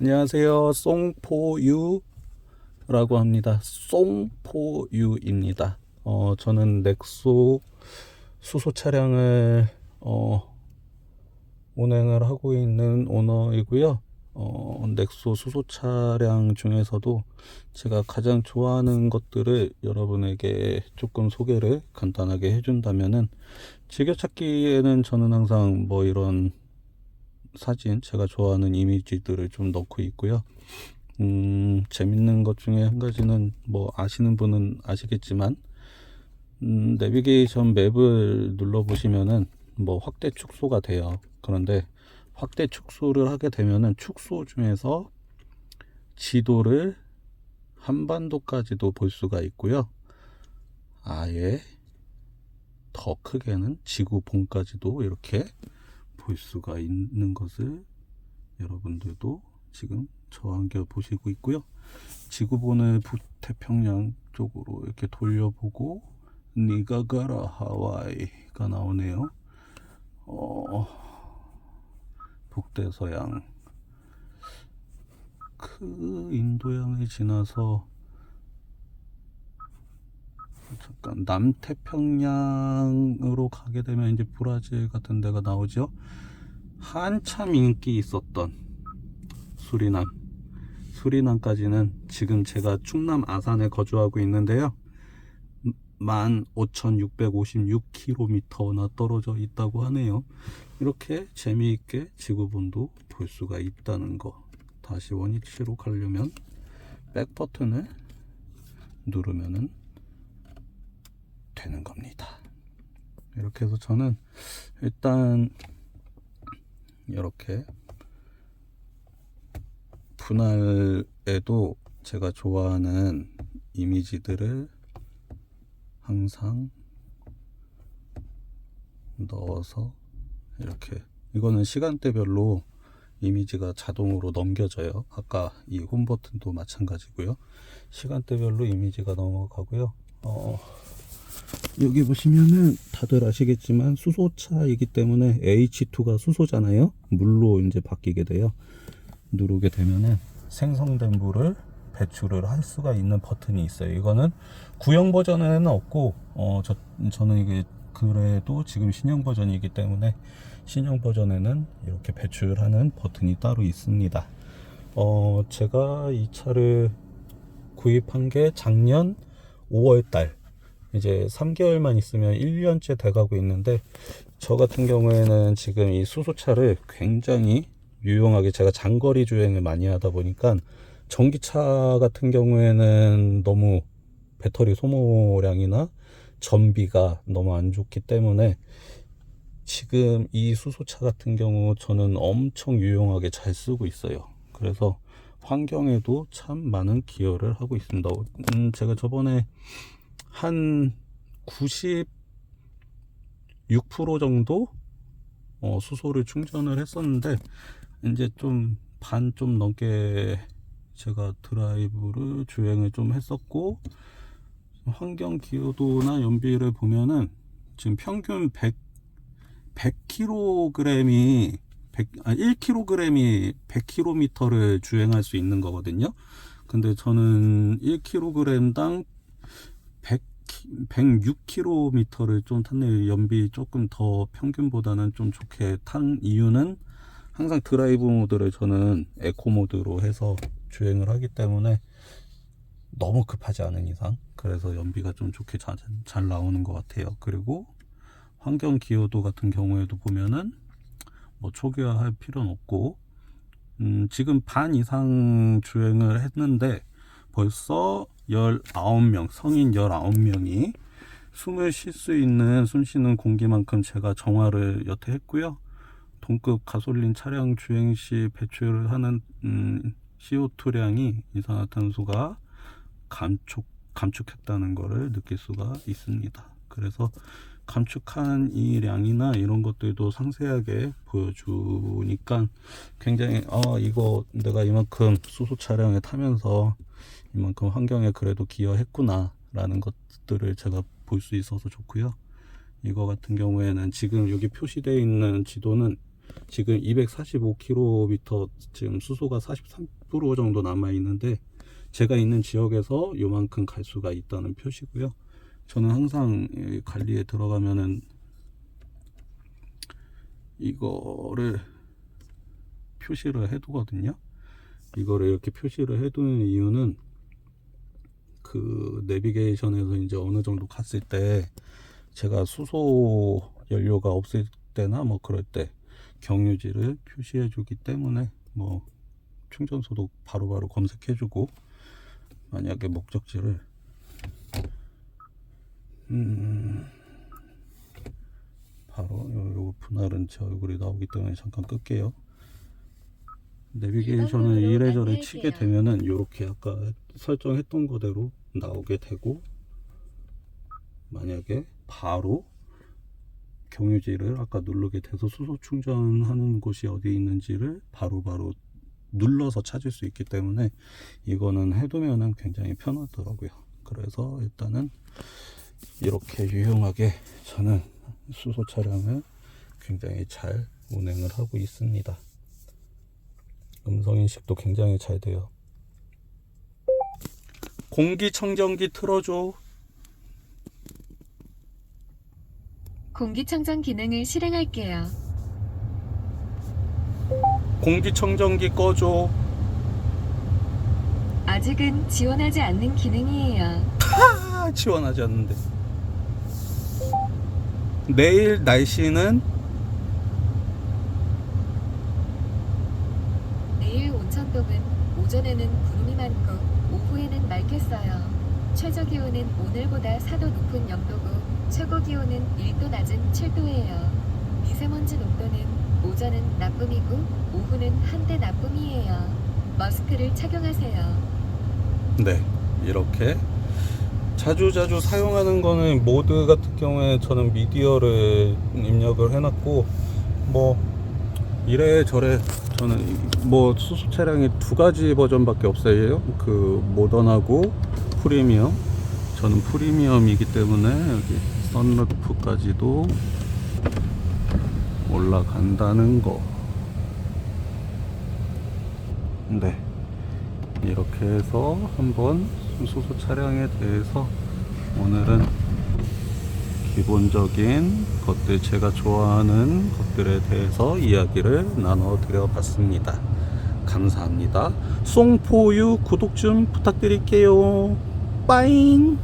안녕하세요. 송포유라고 합니다. 송포유입니다. 어, 저는 넥소 수소 차량을 어, 운행을 하고 있는 오너이고요. 어, 넥소 수소 차량 중에서도 제가 가장 좋아하는 것들을 여러분에게 조금 소개를 간단하게 해준다면은 즐겨찾기에는 저는 항상 뭐 이런 사진 제가 좋아하는 이미지들을 좀 넣고 있고요. 음, 재밌는 것 중에 한 가지는 뭐 아시는 분은 아시겠지만 음, 내비게이션 맵을 눌러 보시면은 뭐 확대 축소가 돼요. 그런데 확대 축소를 하게 되면은 축소 중에서 지도를 한반도까지도 볼 수가 있고요. 아예 더 크게는 지구 본까지도 이렇게 볼 수가 있는 것을 여러분들도 지금 함께 보시고 있고요. 지구본을 북태평양 쪽으로 이렇게 돌려보고 니가 가라 하와이가 나오네요. 어, 북대서양 그 인도양을 지나서 잠깐 남태평양으로 가게 되면 이제 브라질 같은 데가 나오죠. 한참 인기 있었던 수리남. 수리남까지는 지금 제가 충남 아산에 거주하고 있는데요. 15,656km나 떨어져 있다고 하네요. 이렇게 재미있게 지구본도 볼 수가 있다는 거. 다시 원위치로 가려면 백 버튼을 누르면은 되는 겁니다. 이렇게 해서 저는 일단 이렇게 분할에도 제가 좋아하는 이미지들을 항상 넣어서 이렇게 이거는 시간대별로 이미지가 자동으로 넘겨져요. 아까 이 홈 버튼도 마찬가지고요. 시간대별로 이미지가 넘어가고요. 어, 여기 보시면은 다들 아시겠지만 수소차이기 때문에 H2가 수소잖아요. 물로 이제 바뀌게 돼요. 누르게 되면은 생성된 물을 배출을 할 수가 있는 버튼이 있어요. 이거는 구형 버전에는 없고 어, 저, 저는 이게 그래도 지금 신형 버전이기 때문에 신형 버전에는 이렇게 배출하는 버튼이 따로 있습니다. 어, 제가 이 차를 구입한 게 작년 5월 달 이제 3개월만 있으면 1년째 돼가고 있는데 저 같은 경우에는 지금 이 수소차를 굉장히 유용하게 제가 장거리 주행을 많이 하다 보니까 전기차 같은 경우에는 너무 배터리 소모량이나 전비가 너무 안 좋기 때문에 지금 이 수소차 같은 경우 저는 엄청 유용하게 잘 쓰고 있어요. 그래서 환경에도 참 많은 기여를 하고 있습니다. 음, 제가 저번에 한 96% 정도 어, 수소를 충전을 했었는데 이제 좀 반 좀 넘게 제가 드라이브를 주행을 좀 했었고 환경 기여도나 연비를 보면은 지금 평균 100 100kg이 100, 아, 1kg이 100km를 주행할 수 있는 거거든요. 근데 저는 1kg당 100, 106km를 좀 탔네요. 연비 조금 더 평균보다는 좀 좋게 탄 이유는 항상 드라이브 모드를 저는 에코 모드로 해서 주행을 하기 때문에 너무 급하지 않은 이상 그래서 연비가 좀 좋게 잘, 잘 나오는 것 같아요. 그리고 환경 기여도 같은 경우에도 보면은 뭐 초기화할 필요는 없고 음, 지금 반 이상 주행을 했는데 벌써 19명, 성인 19명이 숨을 쉴 수 있는 숨 쉬는 공기만큼 제가 정화를 여태 했고요. 동급 가솔린 차량 주행 시 배출을 하는 음, CO2량이 이산화탄소가 감축 감축했다는 것을 느낄 수가 있습니다. 그래서 감축한 이 량이나 이런 것들도 상세하게 보여주니까 굉장히 어 이거 내가 이만큼 수소 차량에 타면서 이만큼 환경에 그래도 기여했구나 라는 것들을 제가 볼 수 있어서 좋고요 이거 같은 경우에는 지금 여기 표시되어 있는 지도는 지금 245km 지금 수소가 43% 정도 남아 있는데 제가 있는 지역에서 요만큼 갈 수가 있다는 표시고요. 저는 항상 이 관리에 들어가면은 이거를 표시를 해두거든요. 이거를 이렇게 표시를 해두는 이유는 그 내비게이션에서 이제 어느 정도 갔을 때 제가 수소 연료가 없을 때나 뭐 그럴 때 경유지를 표시해 주기 때문에 뭐 충전소도 바로바로 검색해 주고 만약에 목적지를 음 바로 요, 요 분할은 제 얼굴이 나오기 때문에 잠깐 끌게요 내비게이션을 이래저래 치게. 되면은 요렇게 아까 설정했던 거대로 나오게 되고 만약에 바로 경유지를 아까 누르게 돼서 수소 충전하는 곳이 어디 있는지를 바로 바로 눌러서 찾을 수 있기 때문에 이거는 해두면은 굉장히 편하더라고요. 그래서 일단은 이렇게 유용하게 저는 수소 차량을 굉장히 잘 운행을 하고 있습니다. 음성인식도 굉장히 잘 돼요. 공기청정기 틀어줘. 공기청정 기능을 실행할게요. 공기청정기 꺼줘. 아직은 지원하지 않는 기능이에요. 아, 지원하지 않는데. 내일 날씨는 내일 온천동은 오전에는 구름이 많고 오후에는 맑겠어요. 최저 기온은 오늘보다 4도 높은 영도고 최고 기온은 1도 낮은 7도예요. 미세먼지 농도는 오전은 나쁨이고 오후는 한대 나쁨이에요. 머스크를 착용하세요. 네 이렇게 자주 자주 사용하는 거는 모드 같은 경우에 저는 미디어를 입력을 해놨고 뭐 이래저래 저는 이- 뭐 수소 차량이 두 가지 버전밖에 없어요. 그 모던하고 프리미엄. 저는 프리미엄이기 때문에 여기 선루프까지도 올라간다는 거. 네. 이렇게 해서 한번 수소 차량에 대해서 오늘은 기본적인 것들 제가 좋아하는 것들에 대해서 이야기를 나눠 드려 봤습니다. 감사합니다. 송포유 구독 좀 부탁드릴게요. 빠잉!